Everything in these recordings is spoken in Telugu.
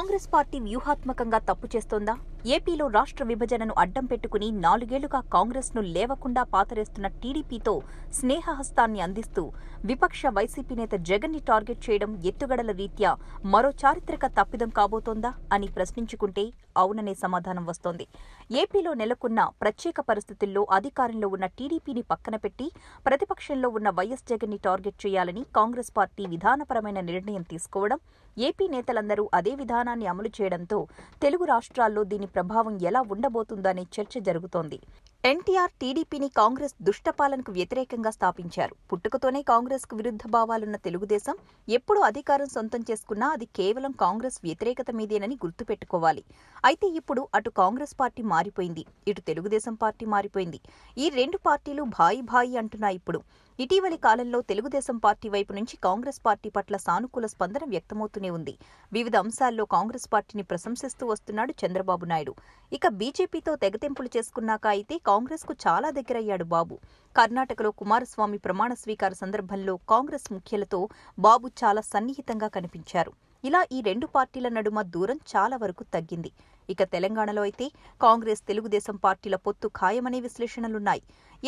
కాంగ్రెస్ పార్టీ వ్యూహాత్మకంగా తప్పు చేస్తోందా? ఏపీలో రాష్ట్ర విభజనను అడ్డం పెట్టుకుని నాలుగేళ్ళుగా కాంగ్రెస్ను లేవకుండా పాతరేస్తున్న టీడీపీతో స్నేహహస్తాన్ని అందిస్తూ విపక్ష వైసీపీ నేత జగన్ని టార్గెట్ చేయడం ఎత్తుగడల రీత్యా మరో చారిత్రక తప్పిదం కాబోతోందా అని ప్రశ్నించుకుంటే అవుననే సమాధానం వస్తోంది. ఏపీలో నెలకొన్న ప్రత్యేక పరిస్థితుల్లో అధికారంలో ఉన్న టీడీపీని పక్కన పెట్టి ప్రతిపక్షంలో ఉన్న వైఎస్ జగన్ని టార్గెట్ చేయాలని కాంగ్రెస్ పార్టీ విధానపరమైన నిర్ణయం తీసుకోవడం ఏపీ నేతలందరూ అదే విధానాన్ని అమలు చేయడంతో తెలుగు రాష్ట్రాల్లో దీని ప్రభావం ఎలా ఉండబోతుందనే చర్చ జరుగుతోంది. ఎన్టీఆర్ టీడీపీని కాంగ్రెస్ దుష్టపాలనకు వ్యతిరేకంగా స్థాపించారు. పుట్టుకతోనే కాంగ్రెస్కు విరుద్ధ భావాలున్న తెలుగుదేశం ఎప్పుడు అధికారం సొంతం చేసుకున్నా అది కేవలం కాంగ్రెస్ వ్యతిరేకత మీదేనని గుర్తుపెట్టుకోవాలి. అయితే ఇప్పుడు అటు కాంగ్రెస్ పార్టీ మారిపోయింది ఇటు తెలుగుదేశం పార్టీ మారిపోయింది. ఈ రెండు పార్టీలు భాయి భాయి అంటున్నాయి ఇప్పుడు. ఇటీవలి కాలంలో తెలుగుదేశం పార్టీ వైపు నుంచి కాంగ్రెస్ పార్టీ పట్ల సానుకూల స్పందన వ్యక్తమవుతూనే ఉంది. వివిధ అంశాల్లో కాంగ్రెస్ పార్టీని ప్రశంసిస్తూ వస్తున్నాడు చంద్రబాబు నాయుడు. ఇక బీజేపీతో తెగతెంపులు చేసుకున్నాక అయితే కాంగ్రెస్కు చాలా దగ్గరయ్యాడు బాబు. కర్ణాటకలో కుమారస్వామి ప్రమాణ స్వీకార సందర్భంలో కాంగ్రెస్ ముఖ్యులతో బాబు చాలా సన్నిహితంగా కనిపించారు. ఇలా ఈ రెండు పార్టీల నడుమ దూరం చాలా వరకు తగ్గింది. ఇక తెలంగాణలో అయితే కాంగ్రెస్ తెలుగుదేశం పార్టీల పొత్తు ఖాయమనే విశ్లేషణలున్నాయి.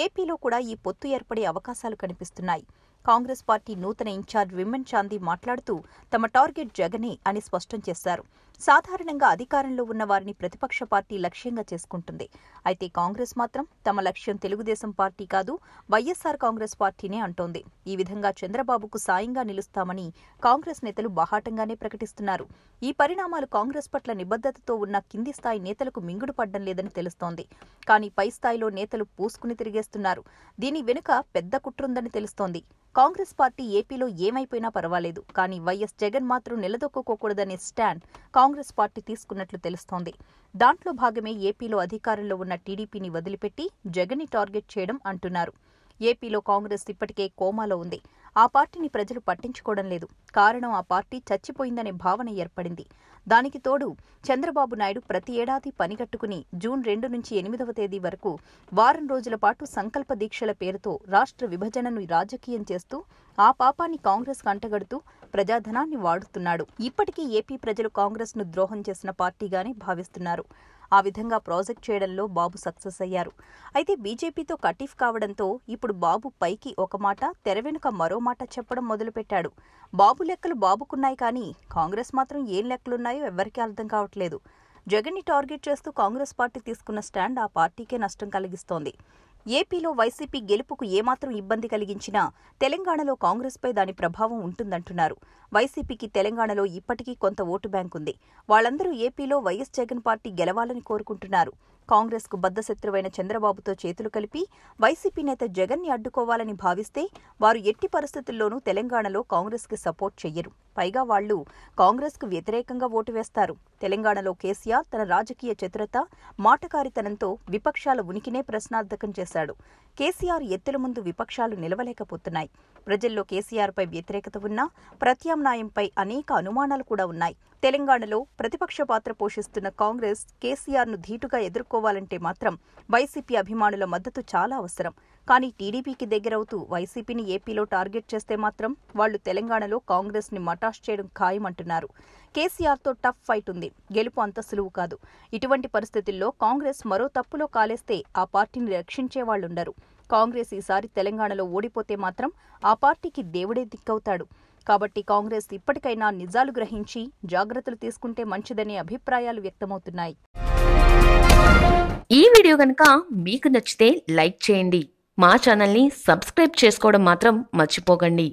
ఏపీలో కూడా ఈ పొత్తు ఏర్పడే అవకాశాలు కనిపిస్తున్నాయి. కాంగ్రెస్ పార్టీ నూతన ఇన్ఛార్జ్ విమెన్ చాందీ మాట్లాడుతూ తమ టార్గెట్ జగనే అని స్పష్టం చేశారు. సాధారణంగా అధికారంలో ఉన్న వారిని ప్రతిపక్ష పార్టీ లక్ష్యంగా చేసుకుంటుంది. అయితే కాంగ్రెస్ మాత్రం తమ లక్ష్యం తెలుగుదేశం పార్టీ కాదు వైఎస్సార్ కాంగ్రెస్ పార్టీనే అంటోంది. ఈ విధంగా చంద్రబాబుకు సాయంగా నిలుస్తామని కాంగ్రెస్ నేతలు బాహాటంగానే ప్రకటిస్తున్నారు. ఈ పరిణామాలు కాంగ్రెస్ పట్ల నిబద్ధతతో ఉన్న కింది స్థాయి నేతలకు మింగుడు పడ్డం లేదని తెలుస్తోంది. కానీ పై స్థాయిలో నేతలు పూసుకుని తిరిగేస్తున్నారు. దీని వెనుక పెద్ద కుట్రుందని తెలుస్తోంది. కాంగ్రెస్ పార్టీ ఏపీలో ఏమైపోయినా పర్వాలేదు. కానీ వైఎస్ జగన్ మాత్రం నిలదొక్కుకోకూడదనే స్టాండ్ కాంగ్రెస్ పార్టీ తీసుకున్నట్లు తెలుస్తోంది. దాంట్లో భాగమే ఏపీలో అధికారంలో ఉన్న టీడీపీని వదిలిపెట్టి జగన్ని టార్గెట్ చేయడం అంటున్నారు. ఏపీలో కాంగ్రెస్ ఇప్పటికే కోమాలో ఉంది. ఆ పార్టీని ప్రజలు పట్టించుకోవడం లేదు. కారణం ఆ పార్టీ చచ్చిపోయిందనే భావన ఏర్పడింది. దానికి తోడు చంద్రబాబు నాయుడు ప్రతి ఏడాది పనిగట్టుకుని జూన్ రెండు నుంచి ఎనిమిదవ తేదీ వరకు వారం రోజుల పాటు సంకల్ప దీక్షల పేరుతో రాష్ట్ర విభజనను రాజకీయం చేస్తూ ఆ పాపాన్ని కాంగ్రెస్ కంటగడుతూ ప్రజాధనాన్ని వాడుతున్నాడు. ఇప్పటికీ ఏపీ ప్రజలు కాంగ్రెస్ను ద్రోహం చేసిన పార్టీగానే భావిస్తున్నారు. ఆ విధంగా ప్రాజెక్ట్ చేయడంలో బాబు సక్సెస్ అయ్యారు. అయితే బీజేపీతో కటీఫ్ కావడంతో ఇప్పుడు బాబు పైకి ఒక మాట తెర వెనుక మరో మాట చెప్పడం మొదలుపెట్టాడు. బాబు లెక్కలు బాబుకున్నాయి కానీ కాంగ్రెస్ మాత్రం ఏం లెక్కలున్నాయో ఎవ్వరికీ అర్థం కావట్లేదు. జగన్ని టార్గెట్ చేస్తూ కాంగ్రెస్ పార్టీ తీసుకున్న స్టాండ్ ఆ పార్టీకే నష్టం కలిగిస్తోంది. ఏపీలో వైసీపీ గెలుపుకు ఏమాత్రం ఇబ్బంది కలిగించినా తెలంగాణలో కాంగ్రెస్పై దాని ప్రభావం ఉంటుందంటున్నారు. వైసీపీకి తెలంగాణలో ఇప్పటికీ కొంత ఓటు బ్యాంక్ ఉంది. వాళ్ళందరూ ఏపీలో వైఎస్ జగన్ పార్టీ గెలవాలని కోరుకుంటున్నారు. కాంగ్రెస్కు బద్దశత్రువైన చంద్రబాబుతో చేతులు కలిపి వైసీపీ నేత జగన్ని అడ్డుకోవాలని భావిస్తే వారు ఎట్టి పరిస్థితుల్లోనూ తెలంగాణలో కాంగ్రెస్కి సపోర్ట్ చెయ్యరు. పైగా వాళ్ళు కాంగ్రెస్కు వ్యతిరేకంగా ఓటు వేస్తారు. తెలంగాణలో కేసీఆర్ తన రాజకీయ చతురత మాటకారితనంతో విపక్షాల ఉనికినే ప్రశ్నార్థకం చేశాడు. కేసీఆర్ ఎత్తుల ముందు విపక్షాలు నిలవలేకపోతున్నాయి. ప్రజల్లో కేసీఆర్పై వ్యతిరేకత ఉన్నా ప్రత్యామ్నాయంపై అనేక అనుమానాలు కూడా ఉన్నాయి. తెలంగాణలో ప్రతిపక్ష పాత్ర పోషిస్తున్న కాంగ్రెస్ కేసీఆర్ను ధీటుగా ఎదుర్కోవాలంటే మాత్రం వైసీపీ అభిమానుల మద్దతు చాలా అవసరం. కానీ టీడీపీకి దగ్గరవుతూ వైసీపీని ఏపీలో టార్గెట్ చేస్తే మాత్రం వాళ్ళు తెలంగాణలో కాంగ్రెస్ని మటాష్ చేయడం ఖాయమంటున్నారు. కేసీఆర్తో టఫ్ ఫైట్ ఉంది. గెలుపు అంత సులువు కాదు. ఇటువంటి పరిస్థితుల్లో కాంగ్రెస్ మరో తప్పులో కాలేస్తే ఆ పార్టీని రక్షించే వాళ్ళుండరు కాంగ్రెస్ ఈసారి తెలంగాణలో ఓడిపోతే మాత్రం ఆ పార్టీకి దేవుడే దిక్కవుతాడు. కాబట్టి కాంగ్రెస్ ఇప్పటికైనా నిజాలు గ్రహించి జాగ్రత్తలు తీసుకుంటే మంచిదనే అభిప్రాయాలు వ్యక్తమవుతున్నాయి. ఈ వీడియో కనుక మీకు నచ్చితే లైక్ చేయండి. మా ఛానల్ని సబ్స్క్రైబ్ చేసుకోవడం మాత్రం మర్చిపోకండి.